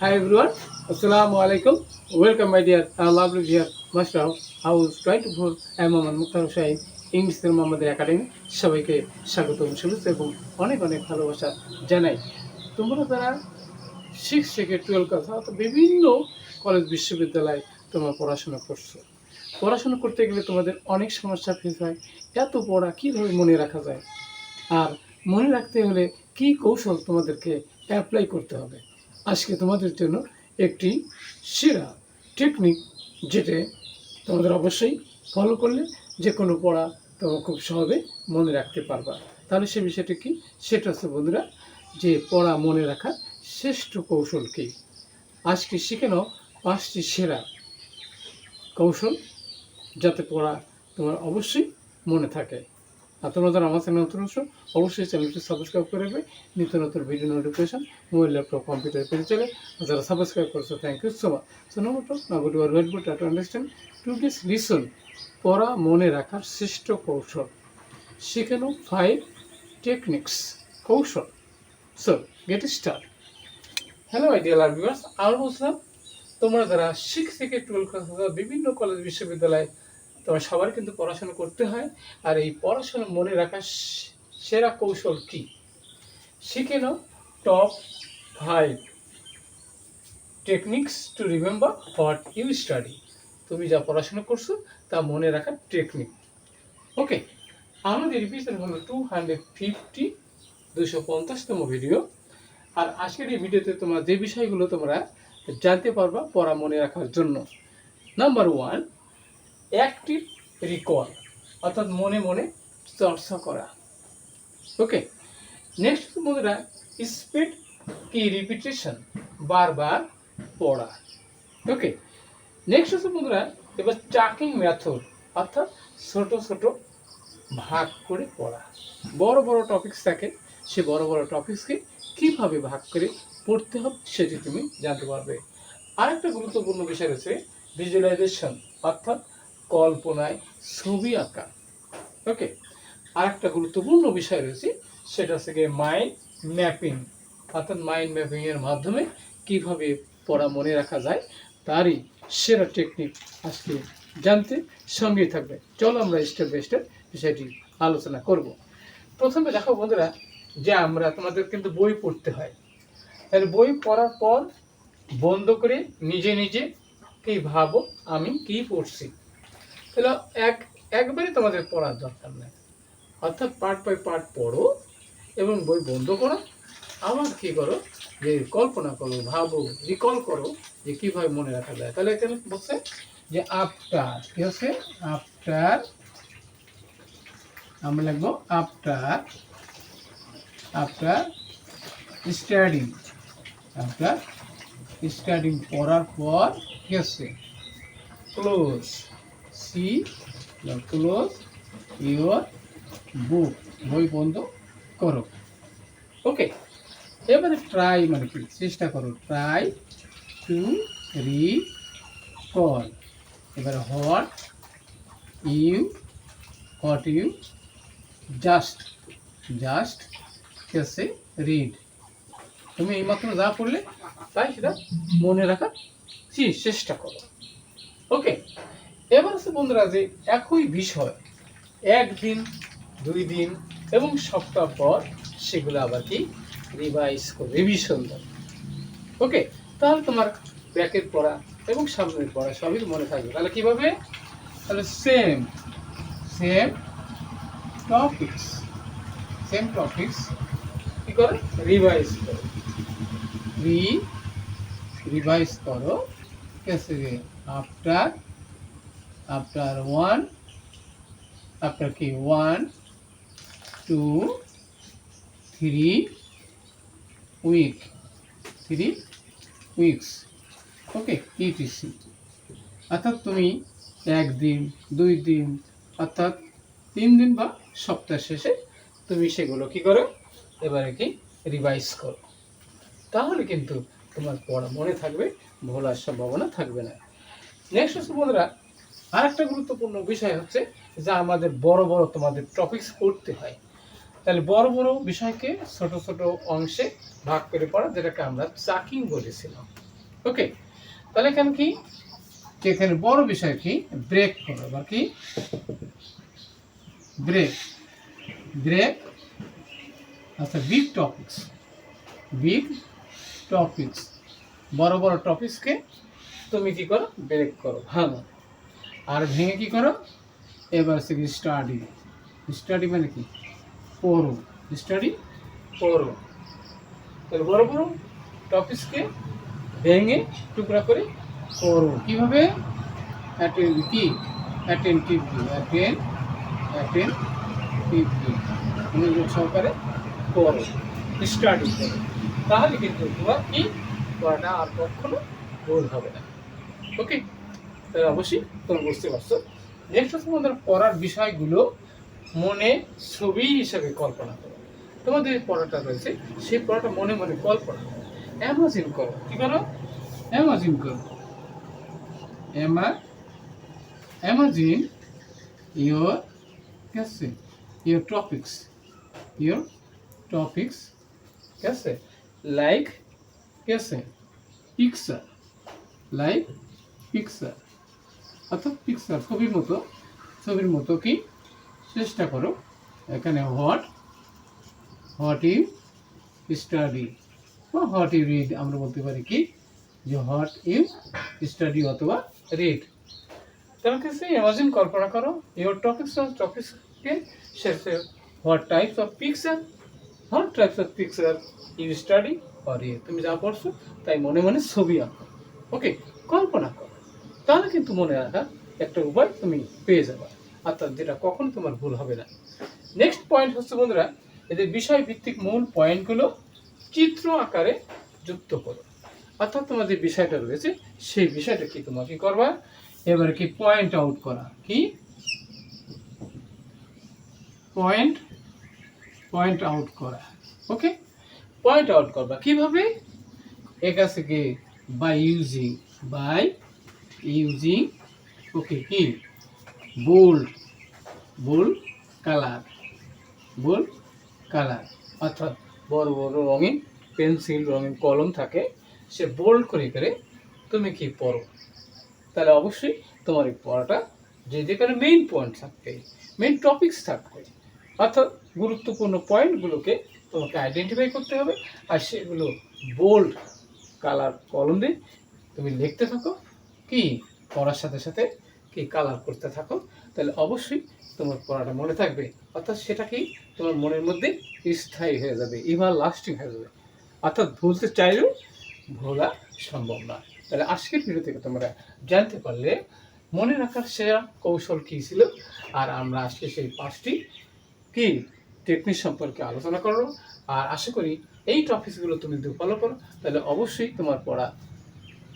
Hi everyone, Assalamu alaikum. Welcome my dear, uh, lovely dear master of house 24 I'm Mohammad Mukhtar Hussain, English cinema আমাদের academy সবাইকে স্বাগত শুভেচ্ছা এবং অনেক অনেক ভালোবাসা জানাই। তোমরা যারা সিক্স থেকে টুয়েলভ ক্লাস অর্থাৎ বিভিন্ন কলেজ বিশ্ববিদ্যালয় তোমরা পড়াশোনা করছ। পড়াশোনা করতে গেলে তোমাদের অনেক সমস্যা ফেস হয়। এত পড়া কীভাবে মনে রাখা যায়? আর মনে রাখতে হলে কী কৌশল তোমাদেরকে অ্যাপ্লাই করতে হবে? আজকে তোমাদের জন্য একটি সেরা টেকনিক যেটা তোমাদের অবশ্যই ফলো করলে যে কোনো পড়া তোমরা খুব সহজে মনে রাখতে পারবা। তাহলে সে বিষয়টা কি? সেটা হচ্ছে বন্ধুরা, যে পড়া মনে রাখার শ্রেষ্ঠ কৌশল কী? আজকে শিখে নাও পাঁচটি সেরা কৌশল যাতে পড়া তোমার অবশ্যই মনে থাকে। আর তোমরা যারা আমার চ্যানেল নতুন আসো অবশ্যই চ্যানেলটি সাবস্ক্রাইব করে রাখবে। নিত্য নতুন video notification mobile laptop computer পেয়ে চলে যারা সাবস্ক্রাইব করছ thank you so much so no না go to R wait boot to understand to guess listen পড়া মনে রাখার শ্রেষ্ঠ কৌশল। শেখানো ফাইভ টেকনিক্স কৌশল। So get start hello ideal আর ভিউয়ার্স আর বলছিলাম তোমরা যারা সিক্স থেকে টুয়েলভ ক্লাস বিভিন্ন কলেজ বিশ্ববিদ্যালয় তোমার সবার কিন্তু পড়াশোনা করতে হয়। আর এই পড়াশোনা মনে রাখার সেরা কৌশল কি? শিখে নাও top five techniques to remember what you study. তুমি যা পড়াশোনা করছ, তা মনে রাখার টেকনিক। ওকে, আমাদের রিভিশন হলো টু হান্ড্রেড ফিফটি দুশো পঞ্চাশতম ভিডিও আর আজকের এই ভিডিওতে তোমরা যে বিষয়গুলো তোমরা জানতে পারবা, পড়া মনে রাখার জন্য। নাম্বার ওয়ান অ্যাক্টিভ রিকল অর্থাৎ মনে মনে চর্চা করা। ওকে নেক্সট বন্ধুরা স্পিড কি রিপিটেশন বারবার পড়া। ওকে নেক্সট হচ্ছে বন্ধুরা এবার চাকিং মেথড অর্থাৎ ছোট ছোট ভাগ করে পড়া। বড় বড় টপিকস থাকে, সে বড় বড় টপিকসকে কীভাবে ভাগ করে পড়তে হবে সেটি তুমি জানতে পারবে। আরেকটা গুরুত্বপূর্ণ বিষয় রয়েছে ভিজুয়ালাইজেশন অর্থাৎ কল্পনায় ছবি আঁকা। ওকে আরেকটা গুরুত্বপূর্ণ বিষয় রয়েছে, সেটা হচ্ছে গিয়ে মাইন্ড ম্যাপিং অর্থাৎ মাইন্ড ম্যাপিং এর মাধ্যমে কীভাবে পড়া মনে রাখা যায়, তারই সেরা টেকনিক আজকে জানতে সঙ্গেই থাকবে। চলো আমরা স্টেপ বাই স্টেপ বিষয়টি আলোচনা করব। প্রথমে দেখো বন্ধুরা, যে আমরা তোমাদের কিন্তু বই পড়তে হয়। তাহলে বই পড়ার পর বন্ধ করে নিজে নিজে কি ভাবো, আমি কি পড়ছি? তাহলে এক একবারে তোমাদের পড়ার দরকার নেই। অর্থাৎ পার্ট বাই পার্ট পড়ো এবং বই বন্ধ করো। আবার কি করো? যে কল্পনা করো, ভাবো রিকল করো যে কীভাবে মনে রাখা যায়। তাহলে এখানে বলছে যে আফটার কি হচ্ছে আফটার আমরা লিখব after after studying after studying পড়ার পর আছে? Close see close your book বই বন্ধ করো। ওকে এবারে ট্রাই মানে কি? চেষ্টা করো। ট্রাই টু রি কল এবারে what you what you just just কেসে রিড তুমি এইমাত্র যা পড়লে তাই সেটা মনে রাখার চেষ্টা করো। ওকে এবার আছে বন্ধুরা যে একই বিষয়। একদিন, দুই দিন এবং সপ্তাহ পর সেগুলো আবার কি রিভাইজ করে রিভিশন দেবে ওকে তাহলে তোমার ব্যাকের পড়া এবং সামনের পড়া সবই মনে থাকবে। তাহলে কীভাবে? তাহলে same same topics same topics কি করে? রিভাইজ করো। রি রিভাইজ করো। ঠিক আছে? আফটার আপনার ওয়ান আপনার কি one two three week three weeks okay etc অর্থাৎ তুমি এক দিন, দুই দিন, অর্থাৎ তিন দিন বা সপ্তাহ শেষে তুমি সেগুলো কি করো? এবারে কি রিভাইজ করো। তাহলে কিন্তু তোমার পড়া মনে থাকবে, ভোলার সম্ভাবনা থাকবে না। নেক্সট হচ্ছে বন্ধুরা আরেকটা গুরুত্বপূর্ণ বিষয় হচ্ছে যা আমাদের বড় বড় তোমাদের টপিকস পড়তে হয়। তাহলে বড় বড় বিষয়কে ছোট ছোট অংশে ভাগ করে পড়া, যেটাকে আমরা চাকিং বলেছিলাম। ওকে তাহলে এখানে কি? এখানে বড় বিষয় কি? ব্রেক করো বা কি? ব্রেক ব্রেক আচ্ছা বিগ টপিকস বিগ টপিকস বড় বড় টপিকসকে তুমি কি করো? ব্রেক করো, ভালো। আর ভেঙে কি করো? এবার সে স্টাডি স্টাডি মানে কি? পড়ো। স্টাডি পড়ো। তাহলে বড় বড় টপিকসকে ভেঙে টুকরা করে পড়ো। কীভাবে? অ্যাটেন্ড কি অ্যাটেন্টিভলি অ্যাটেন্ড অ্যাটেন্টিভলি মনোযোগ সহকারে পড়ো। স্টাডি করো। তাহলে কিন্তু তোমার কি? পড়াটা আর কখনো ভুল হবে না। ওকে তাহলে অবশ্যই তোমরা বুঝতে পারছ। নেক্সট হচ্ছে তোমাদের পড়ার বিষয়গুলো মনে ছবি হিসাবে কল্পনা করো। তোমাদের যে পড়াটা রয়েছে, সেই পড়াটা মনে মনে কল্পনা করো। অ্যামাজিন করো, কী করো? অ্যামাজিন করো। অ্যামা অ্যামাজিন ইয়োর ঠিক আছে ইয়োর টপিক্স ইয়োর টপিক্স ঠিক আছে লাইক ঠিক আছে পিকচার লাইক পিকচার অর্থাৎ পিকচার ছবির মতো ছবির মতো কি? চেষ্টা করো। এখানে হোয়াট হোয়াট ইউ স্টাডি বা হোয়াট ইউ রিড আমরা বলতে পারি কি? যে হোয়াট ইউ স্টাডি অথবা রিড তাহলে কাছে ইমাজিন কল্পনা করো ইউর টপিক্স টপিক্সকে শেষে what types of picture what types of picture you study or ইয়ে তুমি যা পড়ছো তাই মনে মনে ছবি আঁকো। ওকে কল্পনা করো। তাহলে কিন্তু মনে রাখা, একটা উপায় তুমি পেয়ে যাবে। অর্থাৎ যেটা কখনো তোমার ভুল হবে না। নেক্সট পয়েন্ট হচ্ছে বন্ধুরা এদের বিষয় ভিত্তিক মূল পয়েন্টগুলো চিত্র আকারে যুক্ত করো। অর্থাৎ তোমার যে বিষয়টা রয়েছে, সেই বিষয়টা কি তোমাকে করবা? এবার কি পয়েন্ট আউট করা? কি? পয়েন্ট পয়েন্ট আউট করা। ওকে পয়েন্ট আউট করবা। কীভাবে? কাছে গিয়ে by using by using, okay কি bold bold colour bold colour, অর্থাৎ বড় বড় রঙিন পেন্সিল, রঙিন কলম থাকে, সে বোল্ড করে করে তুমি কি পড়ো তাহলে অবশ্যই তোমার এই পড়াটা যে যেখানে মেইন পয়েন্ট থাকবে মেইন টপিকস থাকবে, অর্থাৎ গুরুত্বপূর্ণ পয়েন্টগুলোকে তোমাকে আইডেন্টিফাই করতে হবে, আর সেগুলো বোল্ড কালার কলম দিয়ে তুমি লিখতে থাকো কি পড়ার সাথে সাথে কি কালার করতে থাকো, তাহলে অবশ্যই তোমার পড়াটা মনে থাকবে। অর্থাৎ সেটা কি তোমার মনের মধ্যে স্থায়ী হয়ে যাবে ইভার লাস্টিং হয়ে যাবে। অর্থাৎ ভুলতে চাইলেও ভোলা সম্ভব না। তাহলে আজকের ভিডিও থেকে তোমরা জানতে পারলে মনে রাখার সেরা কৌশল কী ছিল? আর আমরা আজকে সেই পাঁচটি কি টেকনিক সম্পর্কে আলোচনা করো আর আশা করি এই টপিকসগুলো তুমি যদি ফলো করো, তাহলে অবশ্যই তোমার পড়া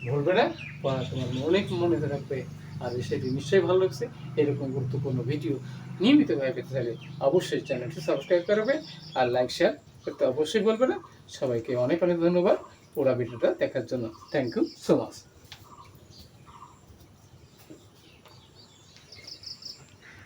ভুলবে না তোমার অনেক মনে থাকবে। আর বিষয়টি নিশ্চয়ই ভালো লাগছে। এরকম গুরুত্বপূর্ণ ভিডিও নিয়মিতভাবে পেতে চাইলে অবশ্যই চ্যানেলটি সাবস্ক্রাইব করবে আর লাইক, শেয়ার করতে অবশ্যই বলবে না। সবাইকে অনেক অনেক ধন্যবাদ পুরা ভিডিওটা দেখার জন্য। Thank you so much